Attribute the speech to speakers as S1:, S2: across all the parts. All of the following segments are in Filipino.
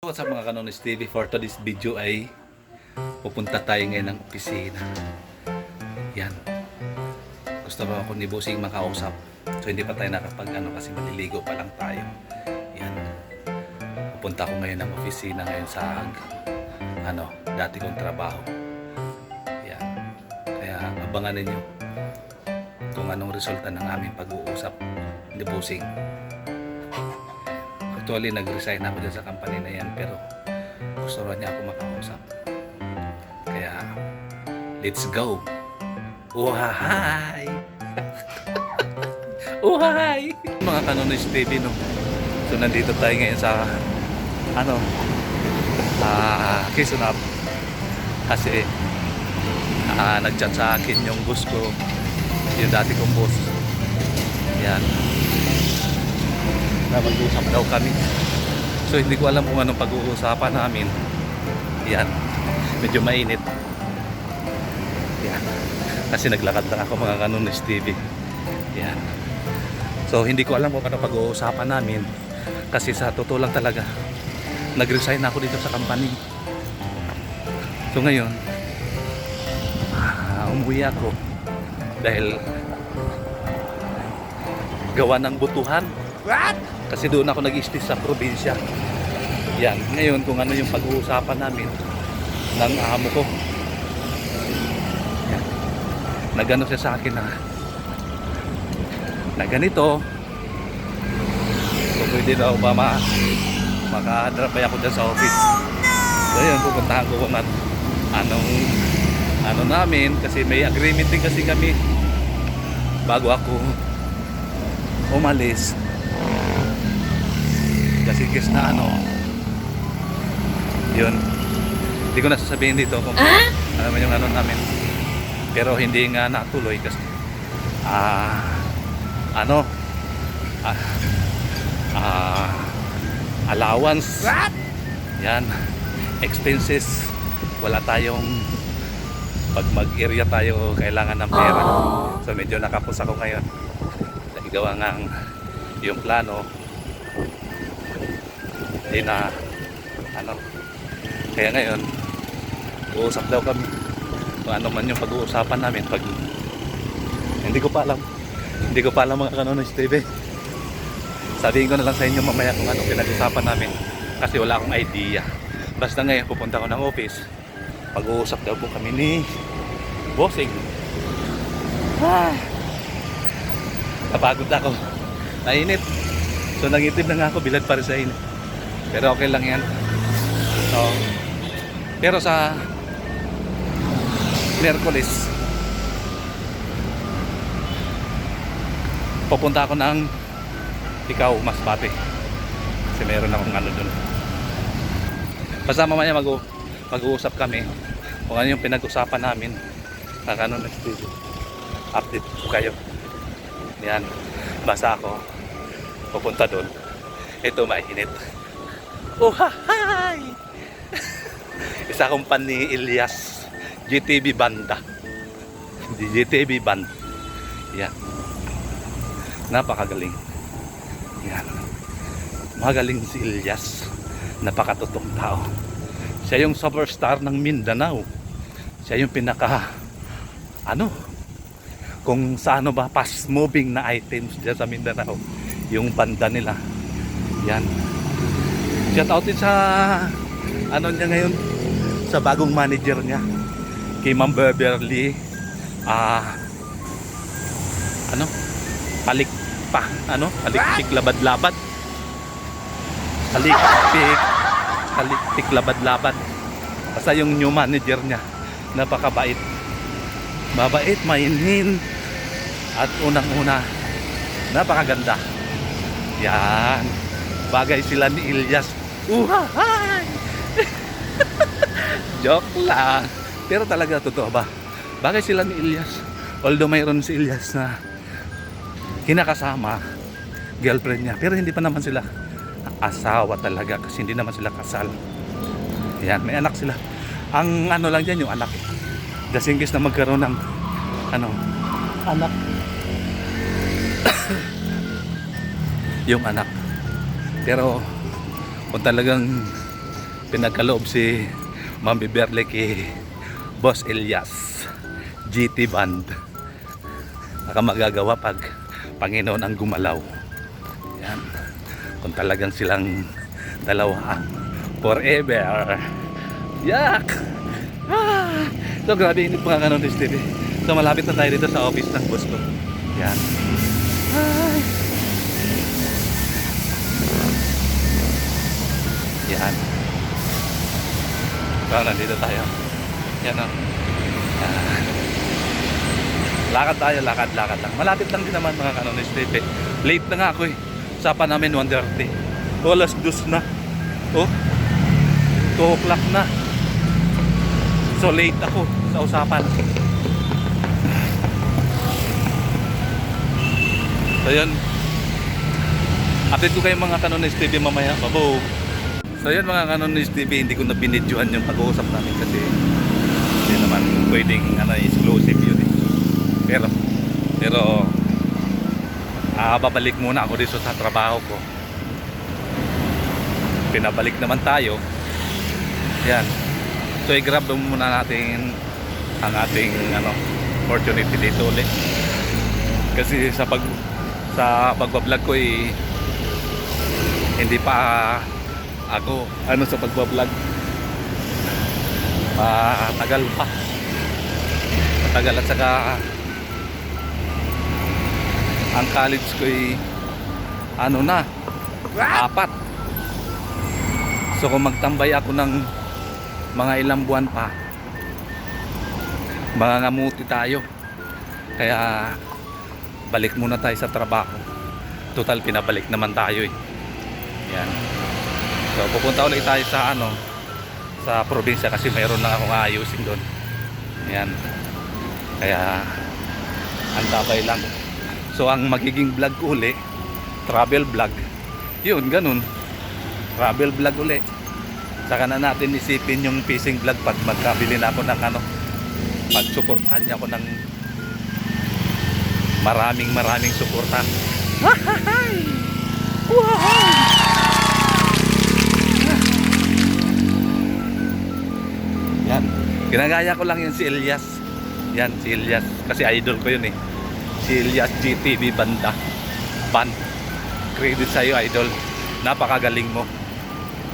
S1: What's up mga kanonis TV? For today's video ay pupunta tayo ngayon ng opisina. Yan. Gusto ba ako ni Busing makausap? So hindi pa tayo nakapag ano kasi maliligo pa lang tayo. Yan. Pupunta ako ngayon ng opisina ngayon sa ano, dati kong trabaho. Yan. Kaya abangan ninyo kung anong resulta ng aming pag-uusap ni Busing. Actually, nag-resign ako dyan sa company na yan pero gusto rin niya ako makausap. Kaya, let's go! Uhahay! Uhahay! Mga kanonis TV, no? So, nandito tayo ngayon sa, ano, ah, Quezon Up. Kasi, ah, nag-chat sa akin yung boss ko, yung dati kong boss. Yan na mag-usap daw kami. So hindi ko alam kung anong pag-uusapan namin. Yan. Medyo mainit. Yan. Kasi naglakad lang ako mga kanunis TV. Yan. So hindi ko alam kung anong pag-uusapan namin. Kasi sa totoo lang talaga, nag-resign ako dito sa company. So ngayon, ah, umuwi ako dahil gawa ng butuhan.
S2: What?
S1: Kasi doon ako nag-stay sa probinsya. Yan. Ngayon, kung ano yung pag-uusapan namin ng amo ko. Yan. Nagano siya sa akin na na ganito. So, pwede daw ba ma makadrapay ako dyan sa office. So, yun, pupuntahan ko kung an- anong ano namin kasi may agreement din kasi kami bago ako umalis guess na ano. Yun. Hindi ko na sasabihin dito kung ano man yung ano namin. Pero hindi nga natuloy kasi ah ano ah, ah, allowance.
S2: What?
S1: yan. Expenses. Wala tayong pag mag-area tayo kailangan ng pera. So medyo nakapos ako ngayon. Gawa nga yung plano hindi na ano. Kaya ngayon uusap daw kami. Kung ano man yung pag-uusapan namin pag hindi ko pa alam. Hindi ko pa alam mga kanonis TV sabihin ko na lang sa inyo mamaya kung ano pinag-usapan namin. Kasi wala akong idea. Basta ngayon pupunta ko ng office. Pag-uusap daw po kami ni Bossing. Ah. Napagod ako. Nainit so nangitim na nga ako. Bilad para sa init pero okay lang yan. So, pero sa Merkulis pupunta ako ng ikaw mas pati kasi meron akong ano dun. Basta mamaya mag mag-uusap kami kung ano yung pinag-usapan namin. Sa ano next video update ko kayo. Yan. Basta ako pupunta doon ito mainit oh hi! Isa akong pan ni Elias. GTV banda. Hindi GTV band. Yan. Napakagaling. Yan. Magaling si Elias. Napakatotong tao. Siya yung superstar ng Mindanao. Siya yung pinaka ano? Kung sa ano ba fast moving na items dyan sa Mindanao. Yung banda nila. Yan shout out din sa ano niya ngayon? Sa bagong manager niya kay Ma'am Beverly ah ano? Palik pa ano? Palikpik labad-labad. Palikpik palikpik labad-labad. Basta yung new manager niya napakabait. Mabait, mainin at unang-una napakaganda. Yan. Bagay sila ni Ilyas uhahay joke lang. Pero talaga totoo ba? Bagay sila ni Ilyas. Although mayroon si Ilyas na kinakasama girlfriend niya. Pero hindi pa naman sila asawa talaga kasi hindi naman sila kasal. Yan may anak sila. Ang ano lang dyan yung anak. Case na magkaroon ng ano anak. Yung anak. Pero kung talagang pinagkaloob si Ma'am Biberle kay Boss Elias GT Band baka magagawa pag Panginoon ang gumalaw. Yan. Kung talagang silang dalawa forever. Yak ah! so grabe init mga kanon TV so malapit na tayo dito sa office ng boss ko. Yan. Ay. Yan. So nandito tayo. Yan o Ah. lakad tayo lakad lakad lang. Malapit lang din naman mga kanon TV late na nga ako eh. Sapa namin 1.30 o alas dos na. Oh. 2 o'clock na. So late ako sa usapan. So yun. Update ko kayo mga kanonis TV mamaya. Babo so yun mga kanonis TV hindi ko na binidyohan yung pag-uusap namin kasi hindi naman pwedeng ano, exclusive yun eh. Pero pero ah, babalik muna ako dito sa trabaho ko. Pinabalik naman tayo. Yan. So i-grab muna natin ang ating ano opportunity dito ulit. Kasi sa pag sa pagbablog ko eh, hindi pa ako ano sa pagbablog. Matagal pa. Matagal at saka ang college ko ay ano na apat. So kung magtambay ako ng mga ilang buwan pa mangangamuti tayo. Kaya balik muna tayo sa trabaho. Total pinabalik naman tayo eh. Yan so pupunta ulit tayo sa ano sa probinsya kasi mayroon na akong aayusin doon. Yan kaya ang tabay lang. So ang magiging vlog ko uli travel vlog. Yun ganun. Travel vlog uli. Saka na natin isipin yung fishing vlog pag magkabili na ako ng ano pag suportahan niya ako ng maraming maraming suporta. Yan ginagaya ko lang yun si Elias. Yan si Elias. Kasi idol ko yun eh. Si Elias GTV banda. Band credit sa'yo idol. Napakagaling mo.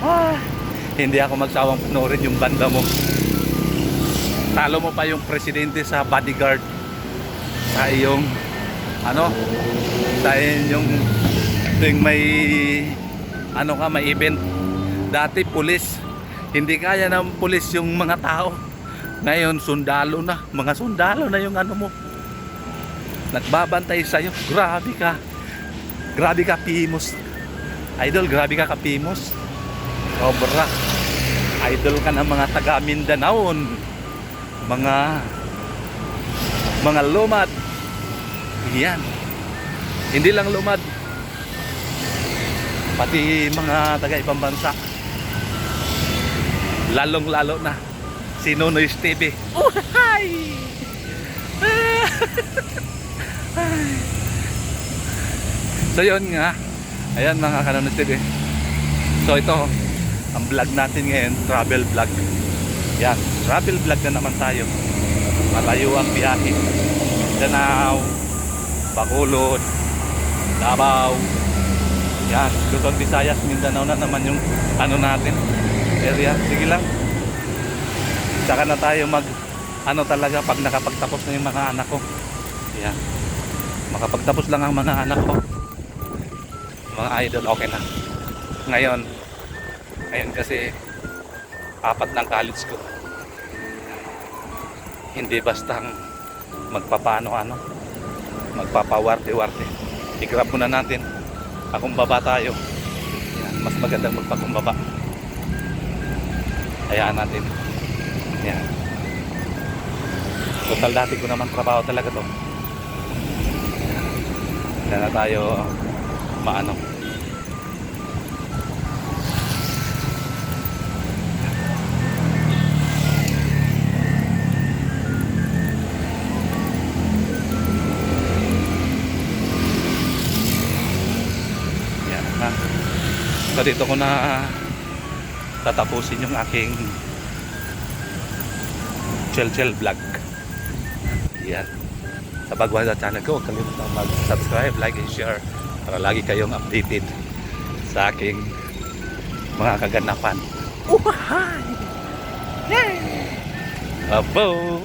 S1: Ah, hindi ako magsawang panoorin yung banda mo. Talo mo pa yung presidente sa bodyguard. Sa iyong ano? Sa tuwing may ano ka may event. Dati pulis. Hindi kaya ng pulis yung mga tao ngayon sundalo na. Mga sundalo na yung ano mo. Nagbabantay sa'yo. Grabe ka. Grabe ka pimos. Idol grabe ka kapimos sobra. Idol ka ng mga taga Mindanaon mga mga lumad. Yan. Hindi lang lumad. Pati mga taga ibang bansa. Lalong lalo na si Nonoy TV Uhay! so yun nga. Ayan mga kanonoy TV so ito ang vlog natin ngayon travel vlog. Yan travel vlog na naman tayo. Malayo ang biyahe. Danao Bacolod Davao. Yan Luzon, Visayas, Mindanao na naman yung ano natin area. Sige lang saka na tayo mag ano talaga pag nakapagtapos na yung mga anak ko. Yan makapagtapos lang ang mga anak ko. Mga idol okay na. Ngayon ngayon kasi apat ng college ko. Hindi bastang magpapano ano magpapawarte-warte. I-grab muna natin. Akumbaba tayo. Yan, mas magandang magpakumbaba. Hayaan natin yan total dati ko naman trabaho talaga to. Yan na tayo maano. Yan ha. So dito ko na tatapusin yung aking chill chill vlog. Yan. Sa Bagwada channel ko, huwag kalimutan mag-subscribe, like, and share para lagi kayong updated sa aking mga kaganapan. Uhahay! Yay! Abo!